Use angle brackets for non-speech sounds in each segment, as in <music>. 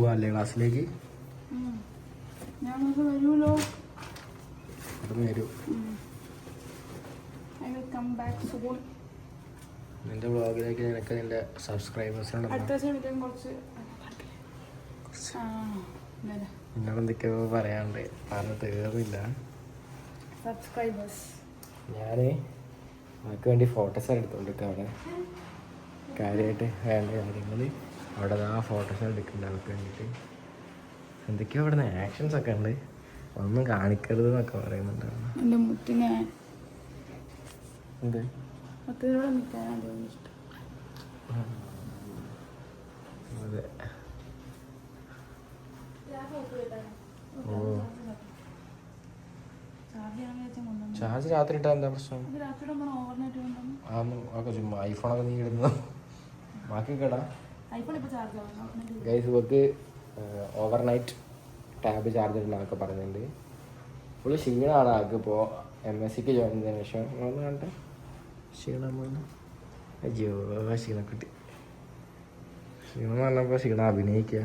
പോകാല്ലേ ക്ലാസ്സിലേക്ക്? ഞാനത് വരുമല്ലോ വരൂ. നിന്റെ ബ്ലോഗിലേക്ക് നിനക്ക് നിന്റെ എന്തൊക്കെയോ പറയാണ്ട് പറഞ്ഞു തീർന്നില്ല. സബ്സ്ക്രൈബേഴ്സ് ഞാൻ വേണ്ടി ഫോട്ടോസ് എടുത്തോണ്ടിരിക്കുക അവിടെ. കാര്യമായിട്ട് വേണ്ട കാര്യങ്ങൾ അവിടെ ആ ഫോട്ടോസ് എടുക്കുന്ന അവർക്ക് വേണ്ടിയിട്ട്. എന്തൊക്കെയോ അവിടെ നിന്ന് ആക്ഷൻസ് ഒക്കെ ഉണ്ട്. ഒന്നും കാണിക്കരുത് എന്നൊക്കെ പറയുന്നുണ്ട് അവിടെ. എന്റെ മുത്തിനെ. എന്ത്? മുത്തിനോട് നിൽക്കാനാണ് തോന്നി ഇഷ്ടം. അതെ. ഓ. ചാർജ് രാത്രി ഇട്ടാ എന്താ പ്രശ്നം? അത് രാത്രി നമ്മൾ ഓവർനൈറ്റ് കൊണ്ടുവന്നു ആ ഒക്കെ ചുമ്മാ ഐഫോണൊക്കെ നീ ഇടുന്നു ബാക്കി കേടാ ഗൈസ് ഇവർക്ക് ഓവർനൈറ്റ് ടാബ് ചാർജ് ഉള്ളതൊക്കെ പറയുന്നുണ്ട്. ഫുൾ ക്ഷീണമാണ് ആൾക്ക് ഇപ്പോൾ എം എസ് സിക്ക് ജോയിൻ ചെയ്തതിന് ശേഷം. ഒന്ന് കണ്ടേ ക്ഷീണം അയ്യോ ക്ഷീണം കിട്ടി ക്ഷീണം എന്ന് പറഞ്ഞപ്പോൾ ക്ഷീണം അഭിനയിക്കുക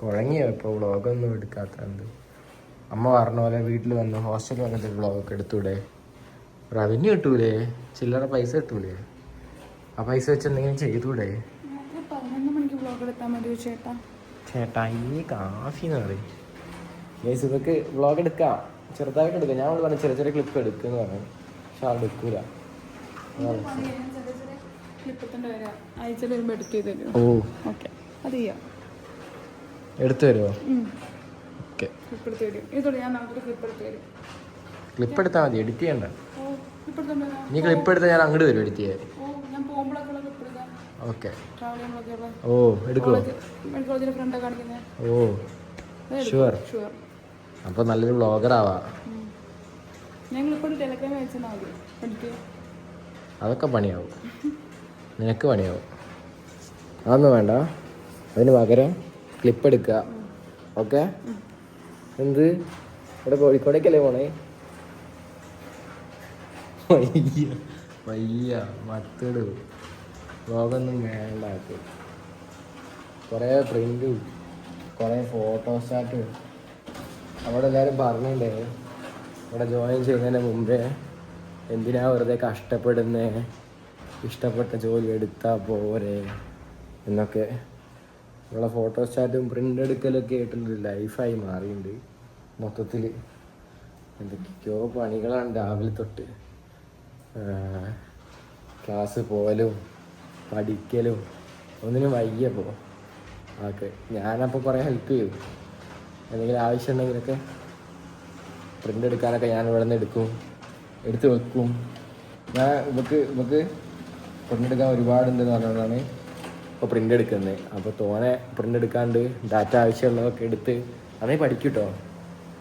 കുഴങ്ങിയോ ഇപ്പോൾ വ്ളോഗൊന്നും എടുക്കാത്തത് അമ്മ പറഞ്ഞ പോലെ വീട്ടിൽ വന്ന് ഹോസ്റ്റലിൽ വന്നിട്ട് വ്ളോഗൊക്കെ എടുത്തൂടെ? റവന്യൂ കിട്ടൂലേ? ചില്ലറ പൈസ കിട്ടൂലേ? ആ പൈസ വെച്ച് എന്തെങ്കിലും ചെയ്തൂടെ? രാത്രി പതിനൊന്ന് മണിക്ക് വ്ളോഗ് എടുത്താൽ മതി ചേട്ടാ. ചേട്ടാ ഈ കാഫി എന്ന് പറയും. ഗൈസ് ഇതൊക്കെ വ്ളോഗ് എടുക്കാം. ചെറുതായിട്ട് എടുക്കാം. ഞാൻ പറഞ്ഞു ചെറിയ ചെറിയ ക്ലിപ്പ് എടുക്കുന്നു പറഞ്ഞു. പക്ഷെ ആൾ എടുക്കൂല. ഓ. ഓക്കെ അത് ചെയ്യാം. എടുത്തു തരുമോ ഓക്കെ ക്ലിപ്പ് എടുത്താൽ മതി. എഡിറ്റ് ചെയ്യണ്ട. നീ ക്ലിപ്പ് എടുത്താൽ ഞാൻ അങ്ങോട്ട് വരും എഡിറ്റ് ചെയ്യാൻ. ഓ ഓക്കെ. എടുക്കുമോ ഓ ഷുവർ അപ്പൊ നല്ലൊരു ബ്ലോഗർ ആവാ. അതൊക്കെ പണിയാവും. നിനക്ക് പണിയാവും. അതൊന്നും വേണ്ട. അതിന് പകരം ക്ലിപ്പ് എടുക്കുക ഓക്കെ? എന്ത്? ഇവിടെ കോഴിക്കോടേക്കല്ലേ പോണേ? വയ്യ വയ്യ മത്തട് ലോകൊന്നും വേണ്ടാക്ക് കുറേ പ്രിന്റും കുറേ ഫോട്ടോസ്റ്റാറ്റും അവിടെ എല്ലാവരും പറഞ്ഞിട്ടുണ്ടേ ഇവിടെ ജോയിൻ ചെയ്യുന്നതിന് മുമ്പേ എന്തിനാ വെറുതെ കഷ്ടപ്പെടുന്നേ? ഇഷ്ടപ്പെട്ട ജോലി എടുത്താൽ പോരെ? എന്നൊക്കെ. ഇവിടെ ഫോട്ടോസ്റ്റാറ്റും പ്രിന്റ് എടുക്കലൊക്കെ ആയിട്ടുള്ളൊരു ലൈഫായി മാറിയിട്ടുണ്ട് മൊത്തത്തിൽ എന്തൊക്കെയോ പണികളാണ് രാവിലെ തൊട്ട്. ക്ലാസ് പോകലും പഠിക്കലും ഒന്നിനും വയ്യപ്പോൾ ആൾക്ക് ഞാനപ്പോൾ കുറേ ഹെൽപ്പ് ചെയ്യും എന്തെങ്കിലും ആവശ്യം ഉണ്ടെങ്കിലൊക്കെ പ്രിന്റ് എടുക്കാനൊക്കെ ഞാൻ ഇവിടെ നിന്ന് എടുക്കും എടുത്ത് വെക്കും. ഞാൻ ഇവക്ക് ഇവക്ക് പ്രിന്റ് എടുക്കാൻ ഒരുപാടുണ്ടെന്ന് പറഞ്ഞതാണ് ഇപ്പോൾ പ്രിന്റ് എടുക്കുന്നത് അപ്പോൾ തോനെ പ്രിന്റ് എടുക്കാണ്ട് ഡാറ്റ ആവശ്യമുള്ളതൊക്കെ എടുത്ത് അതേ പഠിക്കൂട്ടോ. കേട്ടോ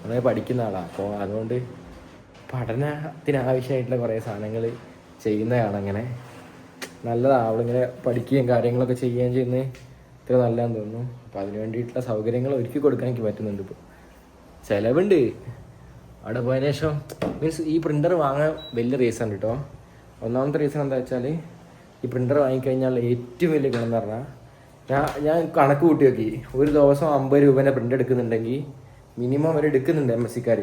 നന്നായി പഠിക്കുന്ന ആളാണ് അപ്പോൾ അതുകൊണ്ട് പഠനത്തിന് ആവശ്യമായിട്ടുള്ള കുറേ സാധനങ്ങൾ ചെയ്യുന്നതാണ് അങ്ങനെ നല്ലതാണ് അവളിങ്ങനെ പഠിക്കുകയും കാര്യങ്ങളൊക്കെ ചെയ്യുകയും ചെയ്യുന്നത് ഇത്ര നല്ലതാന്ന് തോന്നുന്നു. അപ്പോൾ അതിന് വേണ്ടിയിട്ടുള്ള സൗകര്യങ്ങൾ ഒരുക്കി കൊടുക്കാൻ എനിക്ക് പറ്റുന്നുണ്ട് ഇപ്പോൾ ചിലവുണ്ട്. അവിടെ പോയതിനു ശേഷം മീൻസ് ഈ പ്രിന്റർ വാങ്ങാൻ വലിയ റീസൺ കേട്ടോ ഒന്നാമത്തെ റീസൺ എന്താ വെച്ചാൽ ഈ പ്രിന്റർ വാങ്ങിക്കഴിഞ്ഞാൽ ഏറ്റവും വലിയ ഗുണം എന്ന് പറഞ്ഞാൽ ഞാൻ ഞാൻ കണക്ക് കൂട്ടി നോക്കി. ഒരു ദിവസം അമ്പത് രൂപേന്റെ പ്രിന്റ് എടുക്കുന്നുണ്ടെങ്കിൽ മിനിമം അവർ എടുക്കുന്നുണ്ട് എം എസ് സിക്കാർ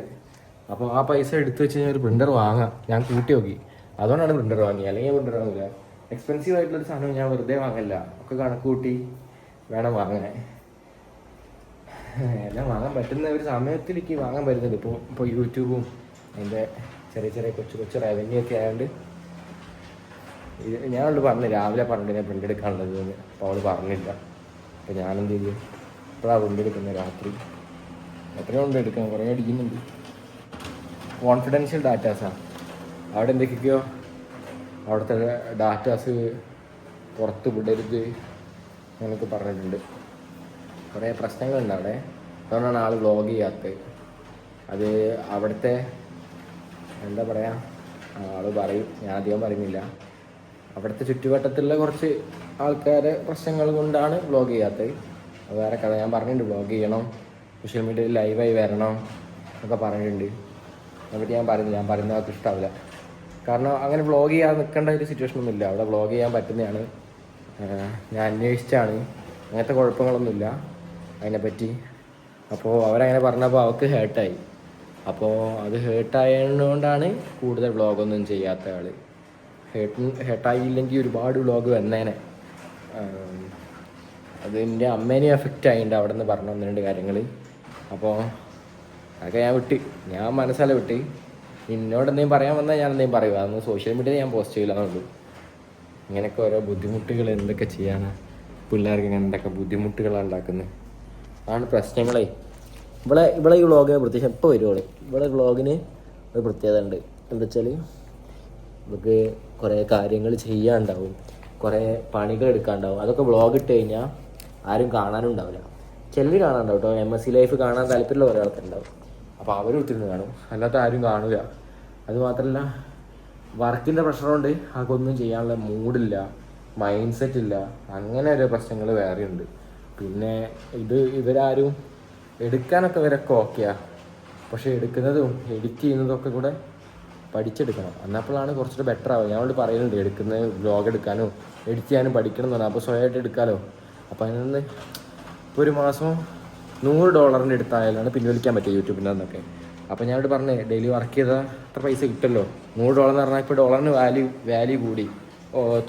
അപ്പോൾ ആ പൈസ എടുത്തു വെച്ച് കഴിഞ്ഞാൽ ഒരു പ്രിന്റർ വാങ്ങാം. ഞാൻ കൂട്ടി നോക്കി. അതുകൊണ്ടാണ് പ്രിന്റർ വാങ്ങിയത് അല്ലെങ്കിൽ പ്രിന്റർ വാങ്ങില്ല. എക്സ്പെൻസീവ് ആയിട്ടുള്ളൊരു സാധനം ഞാൻ വെറുതെ വാങ്ങില്ല ഒക്കെ കണക്ക് കൂട്ടി വേണം വാങ്ങാൻ. എല്ലാം വാങ്ങാൻ പറ്റുന്ന ഒരു സമയത്തിലേക്ക് വാങ്ങാൻ പറ്റുന്നുണ്ട്. ഇപ്പോൾ ഇപ്പോൾ യൂട്യൂബും അതിന്റെ ചെറിയ ചെറിയ കൊച്ചു കൊച്ചു റവന്യൂ ഒക്കെ ആയതുകൊണ്ട് ഇത് ഞാനോട് പറഞ്ഞു രാവിലെ പറഞ്ഞിട്ട് ഞാൻ പ്രിന്റ് എടുക്കാനുള്ളത് അപ്പോൾ അവൾ പറഞ്ഞില്ല. അപ്പോൾ ഞാനെന്ത് ചെയ്തു? ഇപ്പോഴാണ് പ്രിന്റ് എടുക്കുന്നത് രാത്രി. എത്രയോ ഉണ്ട് എടുക്കാൻ. കുറേ അടിക്കുന്നുണ്ട്. കോൺഫിഡൻഷ്യൽ ഡാറ്റാസാണ് അവിടെ എന്തൊക്കെയോ അവിടുത്തെ ഡാറ്റാസ് പുറത്ത് വിടരുത് എന്നൊക്കെ പറഞ്ഞിട്ടുണ്ട്. കുറേ പ്രശ്നങ്ങളുണ്ട് അവിടെ. അതുകൊണ്ടാണ് ആൾ വ്ളോഗ് ചെയ്യാത്തത്. അത് അവിടുത്തെ എന്താ പറയുക ആൾ പറയും. ഞാൻ അധികം പറയുന്നില്ല. അവിടുത്തെ ചുറ്റുവട്ടത്തുള്ള കുറച്ച് ആൾക്കാരെ പ്രശ്നങ്ങൾ കൊണ്ടാണ് വ്ളോഗ് ചെയ്യാത്തത്. അത് വേറെ കഥ. ഞാൻ പറഞ്ഞിട്ടുണ്ട് വ്ളോഗ് ചെയ്യണം. സോഷ്യൽ മീഡിയയിൽ ലൈവായി വരണം എന്നൊക്കെ പറഞ്ഞിട്ടുണ്ട്. അതിനെപ്പറ്റി ഞാൻ പറയുന്നില്ല. ഞാൻ പറയുന്നത് അവർക്ക് ഇഷ്ടാവില്ല. കാരണം അങ്ങനെ വ്ളോഗ് ചെയ്യാൻ നിൽക്കേണ്ട ഒരു സിറ്റുവേഷൻ ഒന്നുമില്ല അവിടെ വ്ളോഗ് ചെയ്യാൻ പറ്റുന്നതാണ്. ഞാൻ അന്വേഷിച്ചാണ്. അങ്ങനത്തെ കുഴപ്പങ്ങളൊന്നുമില്ല. അതിനെപ്പറ്റി. അപ്പോൾ അവരങ്ങനെ പറഞ്ഞപ്പോൾ അവൾക്ക് ഹേർട്ടായി അപ്പോൾ അത് ഹേർട്ടായതുകൊണ്ടാണ് കൂടുതൽ വ്ളോഗൊന്നും ചെയ്യാത്ത ആൾ ഹേർട്ട് ഹേർട്ടായില്ലെങ്കിൽ ഒരുപാട് വ്ളോഗ് വന്നേനെ. അത് എന്റെ അമ്മേനെ എഫക്റ്റ് ആയിട്ടുണ്ട് അവിടെ നിന്ന് പറഞ്ഞു ഒന്ന് രണ്ട് കാര്യങ്ങൾ അപ്പോൾ അതൊക്കെ ഞാൻ വിട്ട്. ഞാൻ മനസ്സല്ല വിട്ട്. നിന്നോട് എന്തെങ്കിലും പറയാൻ വന്നാൽ ഞാൻ എന്തെങ്കിലും പറയുക അതൊന്നും സോഷ്യൽ മീഡിയയിൽ ഞാൻ പോസ്റ്റ് ചെയ്യില്ലാന്നുള്ളൂ ഇങ്ങനെയൊക്കെ ഓരോ ബുദ്ധിമുട്ടുകൾ എന്തൊക്കെ ചെയ്യാനാ? പിള്ളേർക്ക് ഇങ്ങനെ എന്തൊക്കെ ബുദ്ധിമുട്ടുകളാണ് ഉണ്ടാക്കുന്നത് അതാണ് പ്രശ്നങ്ങളെ. ഇവിടെ ഇവിടെ ഈ വ്ളോഗിന് പ്രത്യേകിച്ച് എപ്പോൾ വരുവാണ് ഇവിടെ വ്ളോഗിന് ഒരു പ്രത്യേകത ഉണ്ട്. എന്താ വെച്ചാൽ നമുക്ക് കുറേ കാര്യങ്ങൾ ചെയ്യാനുണ്ടാവും കുറേ പണികൾ എടുക്കാനുണ്ടാവും അതൊക്കെ വ്ളോഗ് ഇട്ട് കഴിഞ്ഞാൽ ആരും കാണാനുണ്ടാവില്ല ചിലർ കാണാനുണ്ടാവും കേട്ടോ എം എസ് സി ലൈഫ് കാണാൻ താല്പര്യമുള്ള കുറേ ആൾക്കാരുണ്ടാവും. അപ്പോൾ അവർ ഒത്തിരി കാണും. അല്ലാത്ത ആരും കാണില്ല അത് മാത്രമല്ല വർക്കിന്റെ പ്രഷർ കൊണ്ട് അതൊന്നും ചെയ്യാനുള്ള മൂഡില്ല മൈൻഡ് സെറ്റ് ഇല്ല. അങ്ങനെ ഒരു പ്രശ്നങ്ങൾ വേറെ ഉണ്ട്. പിന്നെ ഇത് ഇവരാരും എടുക്കാനൊക്കെ ഇവരൊക്കെ ഓക്കെയാ. പക്ഷെ എടുക്കുന്നതും എഡിറ്റ് ചെയ്യുന്നതും ഒക്കെ കൂടെ പഠിച്ചെടുക്കണം. എന്നപ്പോഴാണ് കുറച്ചുകൂടെ ബെറ്റർ ആവുക. ഞങ്ങളോട് പറയുന്നുണ്ട് എടുക്കുന്ന വ്ലോഗ് എടുക്കാനോ എഡിറ്റ് ചെയ്യാനും പഠിക്കണം എന്ന് പറഞ്ഞാൽ അപ്പോൾ സ്വയമായിട്ട് എടുക്കാമല്ലോ അപ്പോൾ അതിൽ നിന്ന് ഇപ്പോൾ ഒരു മാസം നൂറ് ഡോളറിന്റെ അടുത്തായാലാണ് പിൻവലിക്കാൻ പറ്റുക യൂട്യൂബിന്റെ നിന്നൊക്കെ അപ്പോൾ ഞാനോട് പറഞ്ഞേ ഡെയിലി വർക്ക് ചെയ്താൽ അത്ര പൈസ കിട്ടുമല്ലോ. നൂറ് ഡോളർ എന്ന് പറഞ്ഞാൽ ഇപ്പോൾ ഡോളറിന് വാല്യൂ വാല്യൂ കൂടി.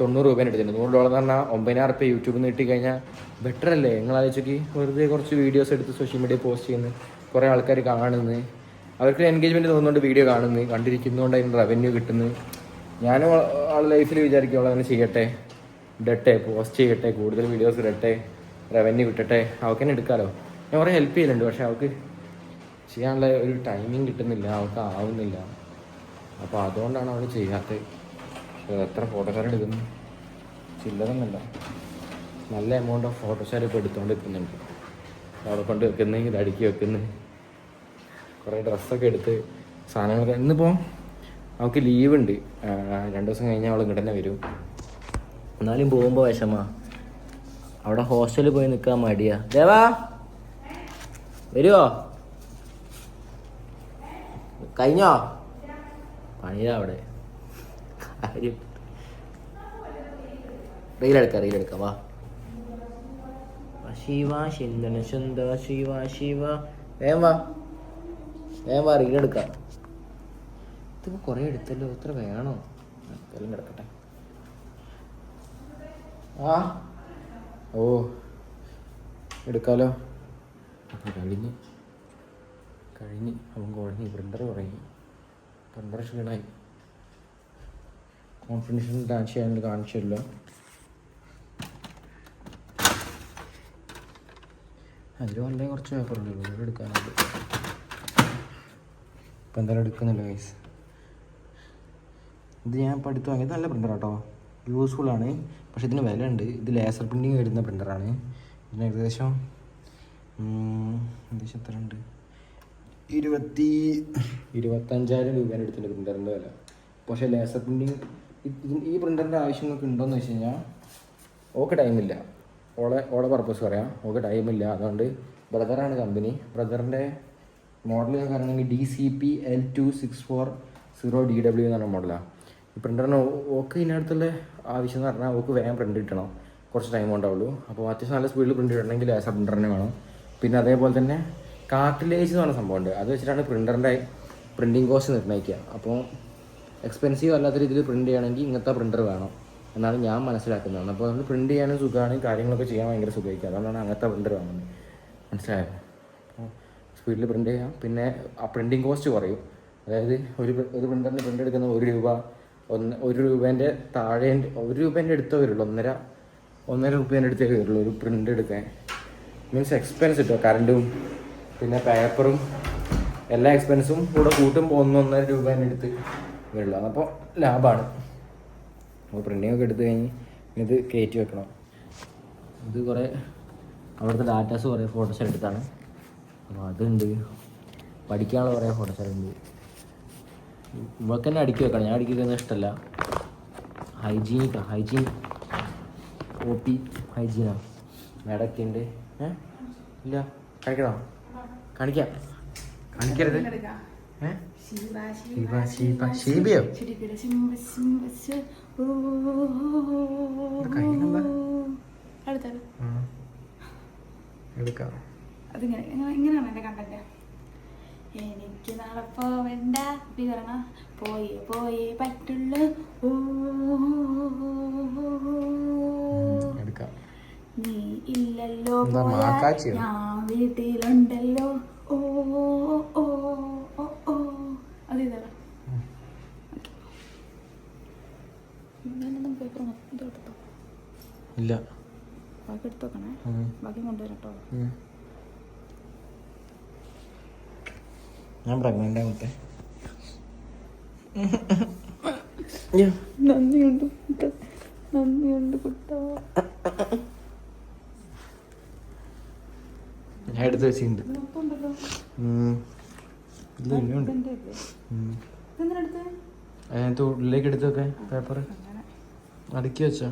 തൊണ്ണൂറ് രൂപേനെ എടുത്തിട്ടുണ്ട് നൂറ് ഡോളർ എന്ന് പറഞ്ഞാൽ ഒമ്പതിനായിരം റുപ്യ യൂട്യൂബിൽ നിന്ന് കിട്ടിക്കഴിഞ്ഞാൽ ബെറ്റർ അല്ലേ? നിങ്ങൾ ആലോചിക്ക് വെറുതെ കുറച്ച് വീഡിയോസ് എടുത്ത് സോഷ്യൽ മീഡിയ പോസ്റ്റ് ചെയ്യുന്നത് കുറേ ആൾക്കാർ കാണുന്നത് അവർക്ക് എൻഗേജ്മെന്റ് തോന്നുന്നുണ്ട് വീഡിയോ കാണുന്നത് കണ്ടിരിക്കുന്നതുകൊണ്ട് അതിന് റവന്യൂ കിട്ടുന്നു ഞാനും ആ- ആളെ ലൈഫിൽ വിചാരിക്കും അവളങ്ങനെ ചെയ്യട്ടെ. ഇടട്ടെ പോസ്റ്റ് ചെയ്യട്ടെ കൂടുതൽ വീഡിയോസ് ഇടട്ടെ റവന്യൂ കിട്ടട്ടെ. അവൾക്ക് എടുക്കാമല്ലോ ഞാൻ കുറേ ഹെൽപ്പ് ചെയ്യലുണ്ട് പക്ഷെ അവൾക്ക് ചെയ്യാനുള്ള ഒരു ടൈമിങ് കിട്ടുന്നില്ല. അവൾക്ക് ആവുന്നില്ല. അപ്പോൾ അതുകൊണ്ടാണ് അവൾ ചെയ്യാത്തത്. എത്ര ഫോട്ടോഷാറ്റ് എടുക്കുന്നു? ചില്ലറൊന്നുമില്ല. നല്ല എമൗണ്ട് ഓഫ് ഫോട്ടോഷാറ്റ് ഇപ്പോൾ എടുത്തുകൊണ്ട് നിൽക്കുന്നുണ്ട് അവിടെ കൊണ്ട് വെക്കുന്നു ഇത് അടുക്കി വെക്കുന്നു. കുറേ ഡ്രസ്സൊക്കെ എടുത്ത് സാധനങ്ങളൊക്കെ ഇന്നിപ്പോൾ അവൾക്ക് ലീവ് ഉണ്ട്. രണ്ട് ദിവസം കഴിഞ്ഞാൽ അവൾ ഇങ്ങോട്ട് തന്നെ വരും. എന്നാലും പോകുമ്പോൾ വിഷമാ. അവിടെ ഹോസ്റ്റലിൽ പോയി നിൽക്കാൻ മടിയാ. ദേവാ! വരുവോ? കഴിഞ്ഞോ? പണിയാ അവിടെ. റീലെടുക്കാം റീലെടുക്കാം വാ. ശിവ ശിന്ദന ശുന്ദ ശിവ ശിവ. വേം വാ. വേം വാ റീലെടുക്കാം. ഇതിപ്പോ കുറേ എടുത്തല്ലോ ഇത്ര വേണോ? എല്ലാം കിടക്കട്ടെ. ആ. ഓ. എടുക്കാലോ. അപ്പോൾ കഴിഞ്ഞ് കഴിഞ്ഞ് അവൻ കുഴഞ്ഞ് പ്രിന്റർ കുറയും പ്രിന്റർ ക്ഷീണായി. കോൺഫിഡൻഷ്യൽ ഡാൻസ് ചെയ്യാൻ കാണിച്ചില്ല. അതിൽ വളരെ കുറച്ച് പേപ്പറുണ്ട് ഇവിടെ എടുക്കാനുണ്ട്. ഇപ്പം എന്തായാലും എടുക്കുന്നില്ല ഗൈസ് ഇത് ഞാൻ ഇപ്പോൾ അടുത്ത് വാങ്ങിയത് നല്ല പ്രിന്റർ കേട്ടോ ആണ് പക്ഷേ ഇതിന് വില ഉണ്ട് ഇത് ലേസർ പ്രിന്റിങ് വരുന്ന പ്രിന്ററാണ് ഇതിന് ഏകദേശം ഏകദേശം എത്ര ഉണ്ട്? ഇരുപത്തി ഇരുപത്തഞ്ചായിരം രൂപയാണ് എടുത്തിട്ടുണ്ട് പ്രിന്ററിന്റെ വില. പക്ഷേ ലേസർ പ്രിന്റിങ് ഈ പ്രിന്ററിന്റെ ആവശ്യങ്ങൾക്ക് ഉണ്ടോയെന്ന് വെച്ച് കഴിഞ്ഞാൽ ഓക്കെ ടൈമില്ല ഓളെ ഓളെ പർപ്പസ് പറയാം. ഓക്കെ ടൈമില്ല അതുകൊണ്ട് ബ്രദറാണ് കമ്പനി ബ്രദറിന്റെ മോഡൽ ഞാൻ പറയുകയാണെങ്കിൽ D C P L two six four zero D W എന്ന് പറഞ്ഞ മോഡലാണ് ഈ പ്രിന്ററിന് ഓക്ക് ഇതിനടുത്തുള്ള ആവശ്യം എന്ന് പറഞ്ഞാൽ ഓക്ക് വേഗം പ്രിന്റ് കിട്ടണം. കുറച്ച് ടൈം ഉണ്ടാവുള്ളൂ. അപ്പോൾ അത്യാവശ്യം നല്ല സ്പീഡിൽ പ്രിന്റ് കിട്ടണമെങ്കിൽ ലേസർ പ്രിന്റർ തന്നെ വേണം. പിന്നെ അതേപോലെ തന്നെ കാർട്ടിലേജ് എന്ന് പറഞ്ഞ സംഭവമുണ്ട്. അത് വെച്ചിട്ടാണ് പ്രിന്ററിന്റെ പ്രിന്റിങ് കോസ്റ്റ് നിർണയിക്കുക. അപ്പോൾ എക്സ്പെൻസീവ് അല്ലാത്ത രീതിയിൽ പ്രിന്റ് ചെയ്യണമെങ്കിൽ ഇങ്ങനത്തെ പ്രിന്റർ വേണം എന്നാണ് ഞാൻ മനസ്സിലാക്കുന്നത്. അപ്പോൾ നമ്മൾ പ്രിന്റ് ചെയ്യാനും സുഖമാണ് കാര്യങ്ങളൊക്കെ ചെയ്യാൻ ഭയങ്കര സുഖമായിരിക്കും. അതുകൊണ്ടാണ് അങ്ങനത്തെ പ്രിന്റർ വേണമെന്ന് മനസ്സിലായോ? സ്പീഡിൽ പ്രിന്റ് ചെയ്യാം. പിന്നെ ആ പ്രിന്റിങ് കോസ്റ്റ് കുറയും. അതായത് ഒരു ഒരു പ്രിന്ററിന് പ്രിന്റ് എടുക്കുന്ന ഒരു രൂപ ഒന്ന് ഒരു രൂപേന്റെ താഴെ ഒരു രൂപേന്റെ അടുത്തേ വരുള്ളൂ. ഒന്നര ഒന്നര രൂപേന്റെ അടുത്തേ വരുള്ളൂ ഒരു പ്രിന്റ് എടുക്കാൻ. മീൻസ് എക്സ്പെൻസ് കിട്ടും കറണ്ടും പിന്നെ പേപ്പറും എല്ലാ എക്സ്പെൻസും കൂടെ കൂട്ടുമ്പോൾ ഒന്നൊന്നര രൂപ രൂപേന്റെ അടുത്ത് വരുള്ളൂ. അതപ്പോൾ ലാഭമാണ് അപ്പോൾ പ്രിന്റിംഗ് ഒക്കെ എടുത്തു കഴിഞ്ഞ് ഇത് കയറ്റി വെക്കണം. ഇത് കുറേ അവിടുത്തെ ഡാറ്റാസ് കുറേ ഫോട്ടോസ് എടുത്താണ്. അപ്പോൾ അതുണ്ട്. പഠിക്കാനുള്ള കുറേ ഫോട്ടോസ് ഉണ്ട്. ഇവൾക്ക് തന്നെ അടുക്കി വെക്കണം. ഞാൻ അടുക്കി വെക്കുന്നത് ഇഷ്ടമല്ല ഹൈജീനിക്കാണ് ഹൈജീൻ ഒ പി ഹൈജീനാണ് മേഡൊക്കെ ഉണ്ട്. ഏ? ഇല്ല. കാണിക്കണോ? കാണിക്കാം. കാണിക്കരുത്. ആ. എടുക്കാം. അതിങ്ങനെ ഇങ്ങനെയാണ് എന്റെ കണ്ടന്റ് എനിക്ക് നാളെ പോവണ്ട. വിവരണ പോയി പോയി പറ്റുള്ളൂ. ഓ എന്താ ഞാൻ വീട്ടിലുണ്ടല്ലോ. ഓ ഓ ഓ ഓ അത് മൊത്തം ഇല്ല. ബാക്കി എടുത്തു വെക്കണേ. ബാക്കി കൊണ്ടുവരാം കേട്ടോ ഉം. ഞാൻ പ്രഗ്നന്റ് ആകട്ടെ നന്ദിയുണ്ട് കുട്ട നന്ദിയുണ്ട് കുട്ട. ഞാൻ എടുത്ത് വെച്ചിട്ടുണ്ട്. ഇല്ല ഇനിയുണ്ട്. അതിനകത്ത് ഉള്ളിലേക്ക് എടുത്ത് വെക്കാൻ പേപ്പർ അടുക്കി വെച്ചോ.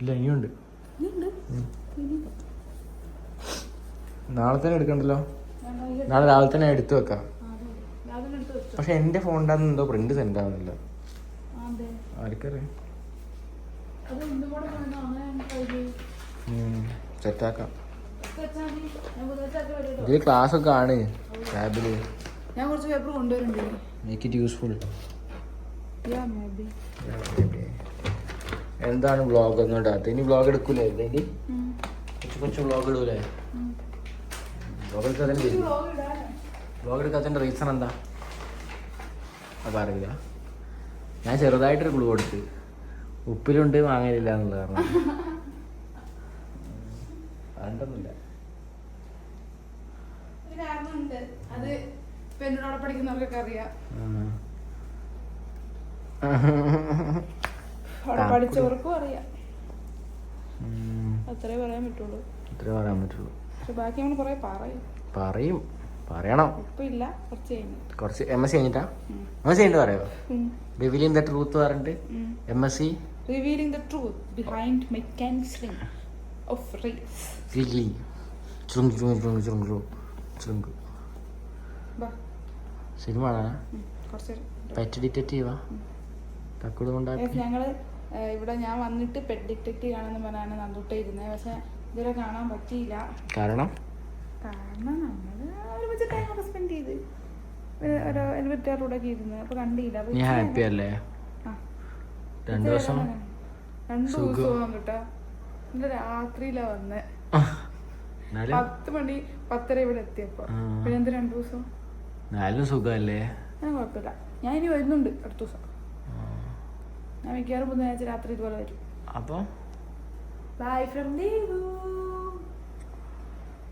ഇല്ല ഇനിയുണ്ട് നാളെ തന്നെ എടുക്കണ്ടല്ലോ? നാളെ രാവിലെ തന്നെ എടുത്തു വെക്കാം. പക്ഷെ എന്റെ ഫോണിന്റെ അന്ന് എന്തോ പ്രിന്റ് സെൻഡ് ആവുന്നില്ല ആർക്കറിയാം. സെറ്റാക്കാം. ഇതിൽ ക്ലാസ് ഒക്കെ ആണ്. ലാബിൽ ഞാൻ കുറച്ച് പേപ്പർ കൊണ്ടുവരുന്നുണ്ട്. മേക്ക് ഇറ്റ് യൂസ്ഫുൾ എന്താണ് വ്ളോഗ് ഒന്നും ഇടാത്ത ഇനി വ്ളോഗ് എടുക്കൂലേ? ഇല്ലെങ്കിൽ കൊച്ചു കൊച്ചു വ്ളോഗ് ഇടൂലേ? വ്ളോഗ് എടുക്കാത്തതിന്റെ വ്ളോഗ് എടുക്കാത്തതിന്റെ റീസൺ എന്താ? അപ്പം അറിയില്ല. ഞാൻ ചെറുതായിട്ടൊരു ഗ്ലൂ കൊടുത്ത്. ഉപ്പിലുണ്ട് വാങ്ങലില്ല എന്നുള്ള കാരണം. <laughs> അത് ഇപ്പൊ എന്നോട് പഠിക്കുന്നവർക്കൊക്കെ അറിയാം. അവിടെ പഠിച്ചവർക്കും അറിയാം. അത്രേ പറയാൻ പറ്റുള്ളൂ. ഇത്രേ പറയാൻ പറ്റുള്ളൂ. പക്ഷെ ബാക്കി നമ്മൾ കുറെ പറയും. പറയും. പറയണം. ഇപ്പൊ ഇല്ല കുറച്ച് കഴിഞ്ഞു. കുറച്ച് എം എസ് കഴിഞ്ഞിട്ടാ. എം എസ് സി കഴിഞ്ഞിട്ട് പറയോ? റിവീലിംഗ് ദ ട്രൂത്ത് പറഞ്ഞിട്ട്. M S C the truth behind mechanism of race. Really ചുരുങ്ങ് ചുരുങ്ങ് ചുരുങ്ങ് ചുരുങ്ങ് സിനിമ. പെറ്റ് ഡിറ്റക്റ്റീവാ കൊണ്ടാക്കി? ഞങ്ങൾ ഇവിടെ ഞാൻ വന്നിട്ട് പെറ്റ് ഡിറ്റക്റ്റീവ് ആണെന്ന് പറഞ്ഞാണ് നന്ദുട്ട ഇരുന്നത് പക്ഷെ ഇതുവരെ കാണാൻ പറ്റിയില്ല. കാരണം? കാരണം നമ്മൾ ഒരുമിച്ച് ടൈം ഒക്കെ സ്പെൻഡ് ചെയ്ത്. ഒരു- ഒരു എലിവറ്റാറൂടെ ഒക്കെ ഇരുന്ന്. അപ്പൊ കണ്ടില്ല. അപ്പൊ നീ ഇച്ചിരി ഹാപ്പി അല്ലേ? രണ്ടു ദിവസം രണ്ടു വന്നിട്ടാ രാത്രിയിലാ വന്നേ. പത്ത് മണി പത്തര ഇവിടെ എത്തിയപ്പോ. പിന്നെ എന്ത് രണ്ടു ദിവസം? എന്നാലും സുഖമല്ലേ? ഞാൻ കുഴപ്പമില്ല. ഞാൻ ഇനി വരുന്നുണ്ട് അടുത്ത ദിവസം. ഞാൻ മിക്കവാറും ബുധനാഴ്ച രാത്രി ഇതുപോലെ വരും. അപ്പോൾ ബൈ ഫ്രം ദീപു